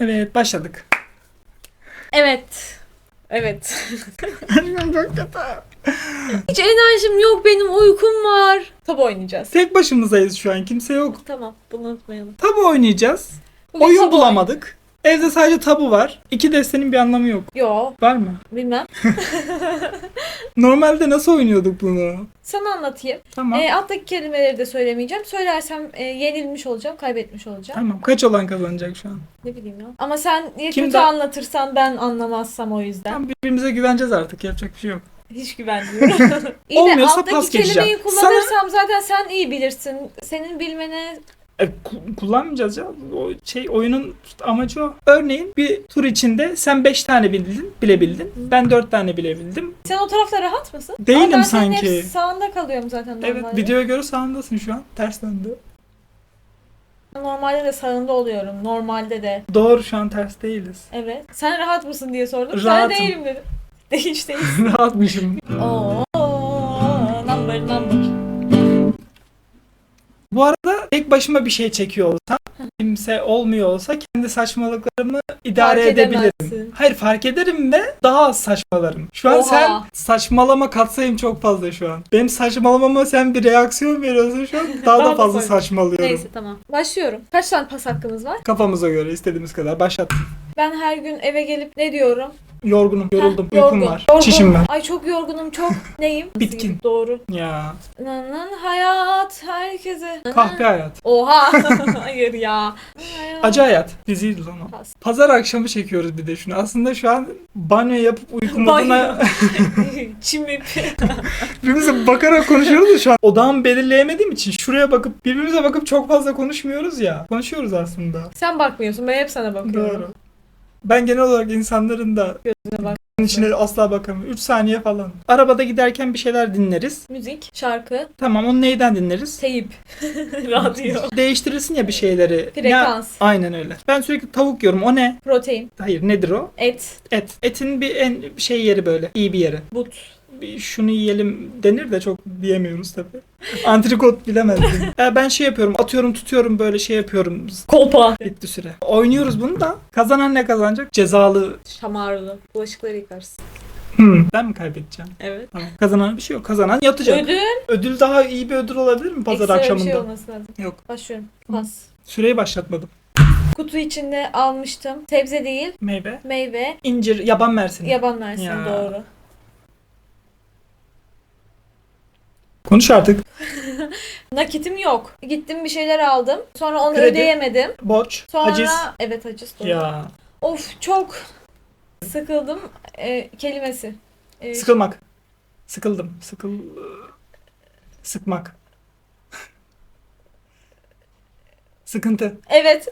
Evet başladık. Evet. Evet. Çok kötü. Hiç enerjim yok benim uykum var. Tabu oynayacağız. Tek başımızdayız şu an kimse yok. Tamam bunu unutmayalım. Tabu oynayacağız. Bugün Oyun tabu bulamadık. Evde sadece tabu var. İki destenin bir anlamı yok. Yo Var mı? bilmem. Normalde nasıl oynuyorduk bunu? Sana anlatayım. Tamam. E, alttaki kelimeleri de söylemeyeceğim. Söylersem e, yenilmiş olacağım, kaybetmiş olacağım. Tamam. Kaç olan kazanacak şu an? Ne bileyim ya. Ama sen ya Kim kötü daha- anlatırsan ben anlamazsam o yüzden. Tamam birbirimize güveneceğiz artık. Yapacak bir şey yok. Hiç güvenmiyorum. iyi de Olmuyorsa alttaki pas geçeceğim. kelimeyi kullanırsam zaten sen iyi bilirsin. Senin bilmene E, ku- kullanmayacağız ya. O şey oyunun amacı o. Örneğin bir tur içinde sen 5 tane bildin, bilebildin. Ben 4 tane bilebildim. sen o tarafta rahat mısın? Değilim Ama ben senin sanki. hep sağında kalıyorum zaten normalde. Evet, videoya göre sağındasın şu an. Ters döndü. Normalde de sağında oluyorum. Normalde de. Doğru şu an ters değiliz. Evet. Sen rahat mısın diye sordum. Rahatım. değilim dedim. Değiş değil. Rahatmışım. Oo, number number. Bu arada tek başıma bir şey çekiyor olsam, kimse olmuyor olsa kendi saçmalıklarımı idare Fark edebilirim. edemezsin. Hayır fark ederim ve daha az saçmalarım. Şu an Oha. sen saçmalama katsayım çok fazla şu an. Benim saçmalamama sen bir reaksiyon veriyorsun şu an. Daha da fazla saçma. saçmalıyorum. Neyse tamam. Başlıyorum. Kaç tane pas hakkımız var? Kafamıza göre istediğimiz kadar başlat. Ben her gün eve gelip ne diyorum? Yorgunum, yoruldum, Heh, uykum yorgun. var, Yorgun. çişim var. Ay çok yorgunum çok. Neyim? Bitkin. Doğru. Ya Nanın hayat herkese. kahpe hayat. Oha. Hayır ya. Hayat. Acı hayat. Diziydi lan o. Pas. Pazar akşamı çekiyoruz bir de şunu. Aslında şu an banyo yapıp uyku moduna Çimip. birbirimize bakarak konuşuyoruz da şu an. Odağımı belirleyemediğim için şuraya bakıp birbirimize bakıp çok fazla konuşmuyoruz ya. Konuşuyoruz aslında. Sen bakmıyorsun. Ben hep sana bakıyorum. Doğru. Ben genel olarak insanların da Gözüne bak. içine asla bakamıyorum. 3 saniye falan. Arabada giderken bir şeyler dinleriz. Müzik, şarkı, Tamam onu neyden dinleriz? teyip, radyo, Değiştirirsin ya bir şeyleri. Frekans. Ya- aynen öyle. Ben sürekli tavuk yiyorum. O ne? protein, Hayır nedir o? et, Et. Etin bir en şey yeri böyle. iyi bir yeri. but. Bir şunu yiyelim denir de çok diyemiyoruz tabii. Antrikot bilemezdim. ya ben şey yapıyorum. Atıyorum tutuyorum böyle şey yapıyorum. Kolpa. Bitti süre. Oynuyoruz bunu da. Kazanan ne kazanacak? Cezalı. Şamarlı. Bulaşıkları yıkarsın. Hmm. Ben mi kaybedeceğim? Evet. Tamam. Kazanan bir şey yok. Kazanan yatacak. Ödül. Ödül daha iyi bir ödül olabilir mi pazar Ekstra bir akşamında? şey olması lazım. Yok. Başlıyorum. Pas. Süreyi başlatmadım. Kutu içinde almıştım. Sebze değil, Meyve. meyve, İncir, yaban mersini. yaban mersini Ya. doğru. Konuş artık. Nakitim yok. Gittim bir şeyler aldım. Sonra onu Kredi. ödeyemedim. Borç. Sonra Haciz. evet haciz doğru. Ya. Of çok sıkıldım Ee, kelimesi. Ee, Sıkılmak. Sıkıldım. Sıkıl... Sıkmak. Sıkıntı. Evet.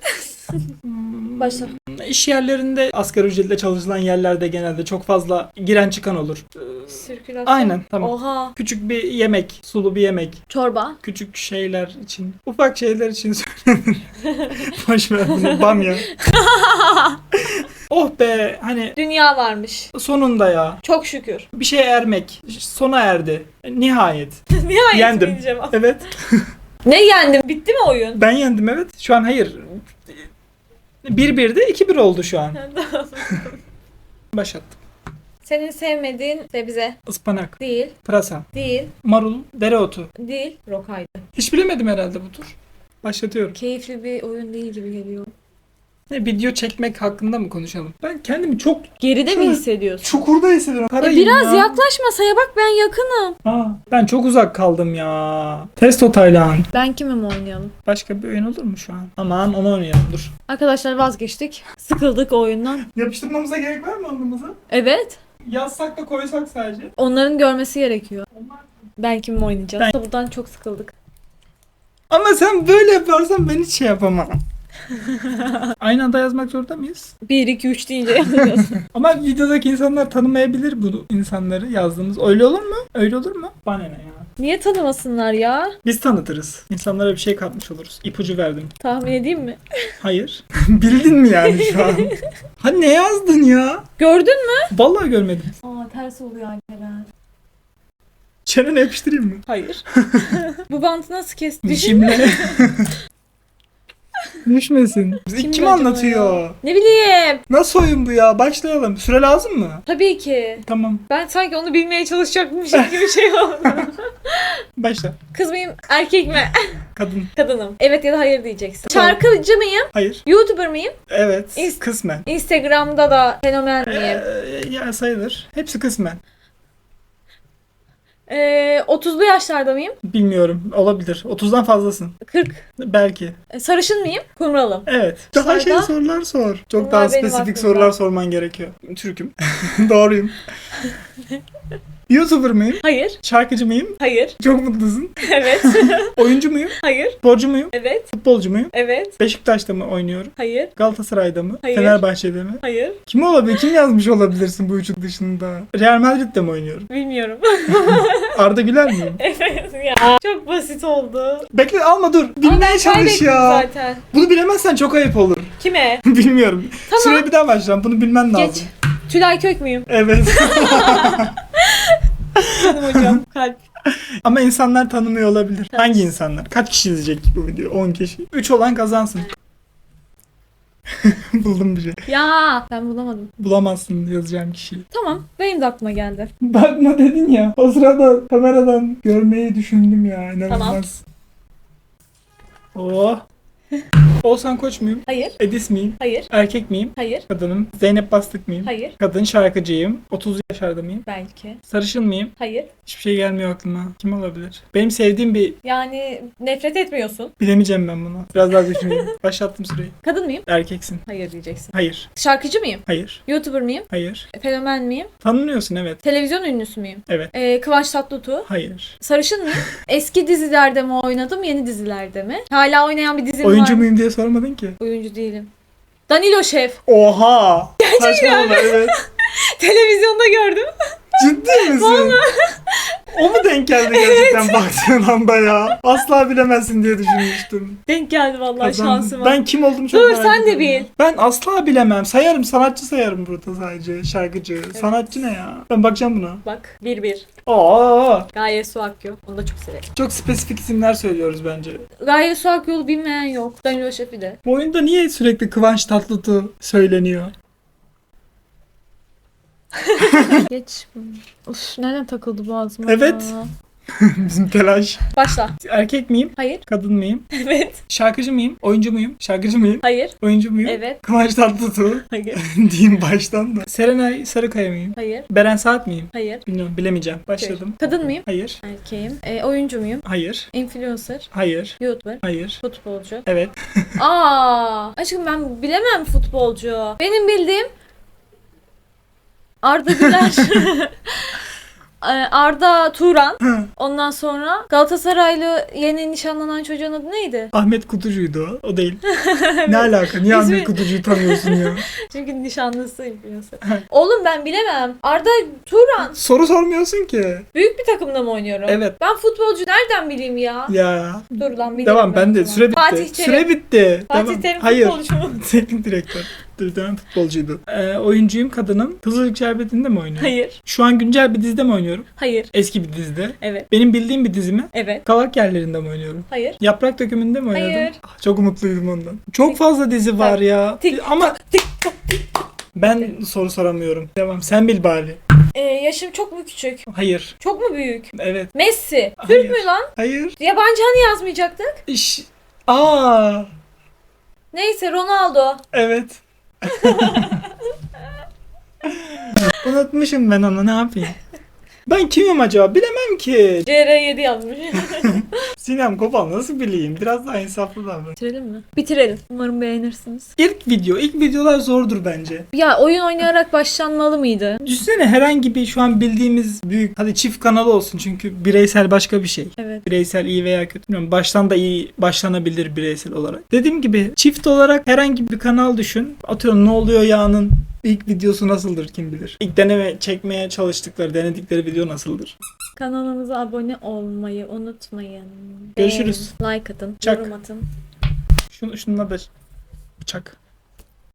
Başla. İş yerlerinde asgari ücretle çalışılan yerlerde genelde çok fazla giren çıkan olur. Sirkülasyon. Aynen tamam. Oha. Küçük bir yemek, sulu bir yemek, Çorba. küçük şeyler için, ufak şeyler için söylenir. Boş ver bunu, bamya. oh be, hani Dünya varmış. sonunda ya. Çok şükür. Bir şey ermek, sona erdi. Nihayet. Nihayet Yendim. diyeceğim. Evet, Ne yendim? Bitti mi oyun? ben yendim evet. Şu an hayır. 1-1'de 2-1 oldu şu an. Başlattım. Senin sevmediğin sebze Ispanak, değil, pırasa, değil, marul, dereotu. değil. Rokaydı. Hiç bilemedim herhalde bu tur. Başlatıyorum. Keyifli bir oyun değil gibi geliyor. Ne, video çekmek hakkında mı konuşalım? Ben kendimi çok Geride mi hissediyorsun? çukurda hissediyorum. E Karayım biraz ya. yaklaş masaya bak ben yakınım. Aa, ben çok uzak kaldım ya. Testo Taylan. Ben kimim oynayalım? Başka bir oyun olur mu şu an? Aman onu oynayalım dur. Arkadaşlar vazgeçtik. Sıkıldık o oyundan. Yapıştırmamıza gerek var mı alnımıza? Evet. Yazsak da koysak sadece. Onların görmesi gerekiyor. Ben kimim oynayacağız? Buradan çok sıkıldık. Ama sen böyle yaparsan ben hiç şey yapamam. Aynı anda yazmak zorunda mıyız? 1, 2, 3 deyince. Ama videodaki insanlar tanımayabilir bu insanları yazdığımız. Öyle olur mu? Öyle olur mu? Bana ne ya? Niye tanımasınlar ya? Biz tanıtırız. İnsanlara bir şey katmış oluruz. İpucu verdim. Tahmin edeyim mi? Hayır. Bildin mi yani şu an? ha ne yazdın ya? Gördün mü? Vallahi görmedim. Aa ters oluyor Alperen. Çenene yapıştırayım mı? Hayır. Bu bantı nasıl kes? Düşün. Dişimle. Düşmesin. Bizi Kim kim, acaba anlatıyor? Ne bileyim. Nasıl oyun bu ya? Başlayalım. Süre lazım mı? Tabii ki. Tamam. Ben sanki onu bilmeye çalışacakmışım gibi bir şey oldu. Başla. Kız mıyım, erkek mi? Kadın. Kadınım. Evet ya da hayır diyeceksin. Tamam. Şarkıcı mıyım? Hayır. YouTuber mıyım? Evet. İns- kısmen. Instagram'da da fenomen miyim? Ee, ya sayılır. Hepsi kısmen. Ee, 30'lu yaşlarda mıyım? Bilmiyorum. Olabilir. 30'dan fazlasın. 40. Belki. Ee, Sarışın mıyım? Kumralım. Evet. Daha şey Dışarıda- sorular sor. Çok Bunlar daha spesifik aklımda. sorular sorman gerekiyor. Türk'üm. Doğruyum. YouTuber mıyım? Hayır. Şarkıcı mıyım? Hayır. Çok mutlusun. Evet. Oyuncu muyum? hayır. Sporcu muyum? Evet. Futbolcu muyum? Evet. Beşiktaş'ta mı oynuyorum? Hayır. Galatasaray'da mı? Hayır. Fenerbahçe'de mi? Hayır. Kim olabilir? Kim yazmış olabilirsin bu üçü dışında? Real Madrid'de mi oynuyorum? Bilmiyorum. Arda Güler miyim? evet ya. Çok basit oldu. Bekle alma dur. Bilmeye çalış ya. zaten. Bunu bilemezsen çok ayıp olur. Kime? Bilmiyorum. Tamam. Süre bir daha başlayalım. Bunu bilmen lazım. Geç. Tülay Kök müyüm? Evet. Canım hocam. Kalp. Ama insanlar tanımıyor olabilir. Hangi insanlar? Kaç kişi izleyecek bu videoyu? 10 kişi. 3 olan kazansın. Buldum bir şey. Ya. Ben bulamadım. Bulamazsın yazacağım kişiyi. Tamam. Benim de aklıma geldi. Bakma dedin ya. O sırada kameradan görmeyi düşündüm ya. İnanılmaz. Oh. Oğuzhan Koç muyum? Hayır. Edis miyim? Hayır. Erkek miyim? Hayır. Kadınım. Zeynep Bastık mıyım? Hayır. Kadın şarkıcıyım. 30 yaşlarda mıyım? Belki. Sarışın mıyım? Hayır. Hiçbir şey gelmiyor aklıma. Kim olabilir? Benim sevdiğim bir... Yani nefret etmiyorsun. Bilemeyeceğim ben bunu. Biraz daha düşüneyim. Başlattım süreyi. Kadın mıyım? Erkeksin. Hayır diyeceksin. Hayır. Şarkıcı mıyım? Hayır. YouTuber mıyım? Hayır. Fenomen miyim? Tanınıyorsun evet. Televizyon ünlüsü müyüm? Evet. Ee, Kıvanç Tatlıtuğ. Hayır. Sarışın mıyım? Eski dizilerde mi oynadım, yeni dizilerde mi? Hala oynayan bir dizim Oyuncu muyum diye sormadın ki. Oyuncu değilim. Danilo Şef. Oha! Saçmalama evet. Televizyonda gördüm. Ciddi misin? O mu denk geldi gerçekten baktığın anda ya? Asla bilemezsin diye düşünmüştüm. Denk geldi vallahi Kazandın. şansıma. Ben kim olduğumu çok Dur, merak sen de ediyorum. bil. Ben asla bilemem. Sayarım. Sanatçı sayarım burada sadece. Şarkıcı. Sanatçı ne ya? Ben bakacağım buna. Bak 1-1. Aa, Gaye Su Akyol. Onu da çok severim. çok spesifik isimler söylüyoruz bence. Gaye Su Akyol'u bilmeyen yok. Danilo Şef'i de. Bu oyunda niye sürekli Kıvanç Tatlıtuğ söyleniyor? Geç. Uf nereden takıldı boğazıma? Evet. ya? Bizim telaş. Başla. Erkek miyim? Hayır. Kadın mıyım? Evet. Şarkıcı mıyım? Oyuncu muyum? Şarkıcı mıyım? Hayır. Oyuncu muyum? Evet. Kıvanç Tatlıtuğ Hayır. diyeyim baştan da. Serenay Sarıkaya mıyım? Hayır. Beren Saat miyim? Hayır. Bilmiyorum bilemeyeceğim. Başladım. Kadın mıyım? Hayır. Erkeğim. Ee, oyuncu muyum? Hayır. Influencer. Hayır. YouTuber. Hayır. Futbolcu. Evet. Aa, aşkım ben bilemem futbolcu. Benim bildiğim Arda Güler. Ee, Arda Turan. Ondan sonra Galatasaraylı yeni nişanlanan çocuğun adı neydi? Ahmet Kutucu'ydu o. O değil. ne alaka? Niye Ahmet Kutucu'yu tanıyorsun ya? Çünkü nişanlısı influencer. Oğlum ben bilemem. Arda Turan. Soru sormuyorsun ki. Büyük bir takımda mı oynuyorum? Evet. Ben futbolcu nereden bileyim ya? Ya. Dur lan bilirim Devam ben de. Süre bitti. Fatih Terim. Süre bitti. Fatih Devam. Terim Hayır. futbolcu mu? Teknik direktör. Devam futbolcuydu. Ee, oyuncuyum kadınım. Kızılcık Şerbeti'nde mi oynuyorum? Hayır. Şu an güncel bir dizide mi oynuyorum? Hayır. Eski bir dizide. Evet. Benim bildiğim bir dizi mi? Evet. Kavak yerlerinde mi oynuyorum? Hayır. Yaprak dökümünde mi oynadım? Hayır. Ah, Çok umutluydum ondan. Çok fazla dizi var ya. Tik- Ama ben soru soramıyorum. Devam. Sen bil bari. Ee, yaşım çok mu küçük? Hayır. Çok mu büyük? Evet. Messi. Hayır. Türk mü lan? Hayır. Yabancı hani yazmayacaktık? İş. Aa. Neyse Ronaldo. Evet. Unutmuşum ben onu ne yapayım? Ben kimim acaba? Bilemem ki. CR7 yazmış. Sinem Kopal nasıl bileyim? Biraz daha insaflı davran. Bitirelim mi? Bitirelim. Umarım beğenirsiniz. İlk video, ilk videolar zordur bence. Ya oyun oynayarak başlanmalı mıydı? Düşünsene herhangi bir şu an bildiğimiz büyük, hadi çift kanalı olsun çünkü bireysel başka bir şey. Evet. Bireysel iyi veya kötü bilmiyorum. Baştan da iyi başlanabilir bireysel olarak. Dediğim gibi çift olarak herhangi bir kanal düşün. Atıyorum ne oluyor yağının ilk videosu nasıldır kim bilir. İlk deneme çekmeye çalıştıkları, denedikleri video nasıldır? Kanalımıza abone olmayı unutmayın. Görüşürüz. Beğenin, like atın, Çak. yorum atın. Şunu, şununla da bıçak.